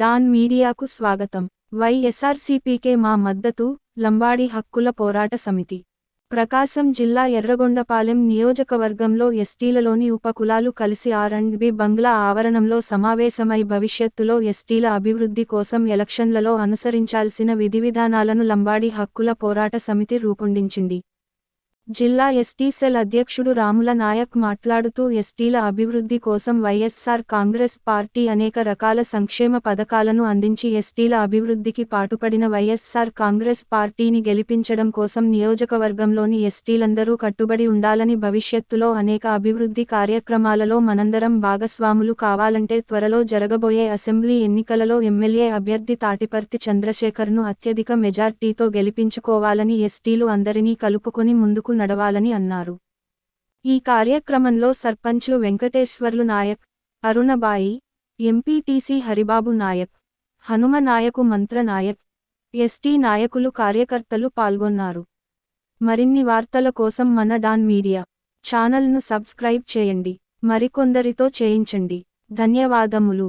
Don మీడియాకు స్వాగతం. వైఎస్ఆర్సీపీకే మా మద్దతు లంబాడి హక్కుల పోరాట సమితి. ప్రకాశం జిల్లా ఎర్రగొండపాలెం నియోజకవర్గంలో ఎస్టీలలోని ఉపకులాలు కలిసి ఆర్ అండ్ బి బంగ్లా ఆవరణంలో సమావేశమై భవిష్యత్తులో ఎస్టీల అభివృద్ధి కోసం ఎలక్షన్లలో అనుసరించాల్సిన విధివిధానాలను లంబాడి హక్కుల పోరాట సమితి రూపొందించింది. జిల్లా ఎస్టీ సెల్ అధ్యక్షుడు రాముల నాయక్ మాట్లాడుతూ ఎస్టీల అభివృద్ధి కోసం వైఎస్ఆర్ కాంగ్రెస్ పార్టీ అనేక రకాల సంక్షేమ పథకాలను అందించి ఎస్టీల అభివృద్ధికి పాటుపడిన వైఎస్ఆర్ కాంగ్రెస్ పార్టీని గెలిపించడం కోసం నియోజకవర్గంలోని ఎస్టీలందరూ కట్టుబడి ఉండాలని భవిష్యత్తులో అనేక అభివృద్ధి కార్యక్రమాలలో మనందరం భాగస్వాములు కావాలంటే త్వరలో జరగబోయే అసెంబ్లీ ఎన్నికలలో ఎమ్మెల్యే అభ్యర్థి తాటిపర్తి చంద్రశేఖర్ను అత్యధిక మెజార్టీతో గెలిపించుకోవాలని ఎస్టీలు అందరినీ కలుపుకొని ముందుకు నడవాలని అన్నారు. ఈ కార్యక్రమంలో సర్పంచ్లు వెంకటేశ్వర్లు నాయక్ అరుణబాయి ఎంపీటీసీ హరిబాబు నాయక్ హనుమ నాయకు మంత్ర నాయక్ ఎస్టీ నాయకులు కార్యకర్తలు పాల్గొన్నారు. మరిన్ని వార్తల కోసం మన డాన్ మీడియా ఛానల్ను సబ్స్క్రైబ్ చేయండి. మరికొందరితో చేయించండి. ధన్యవాదములు.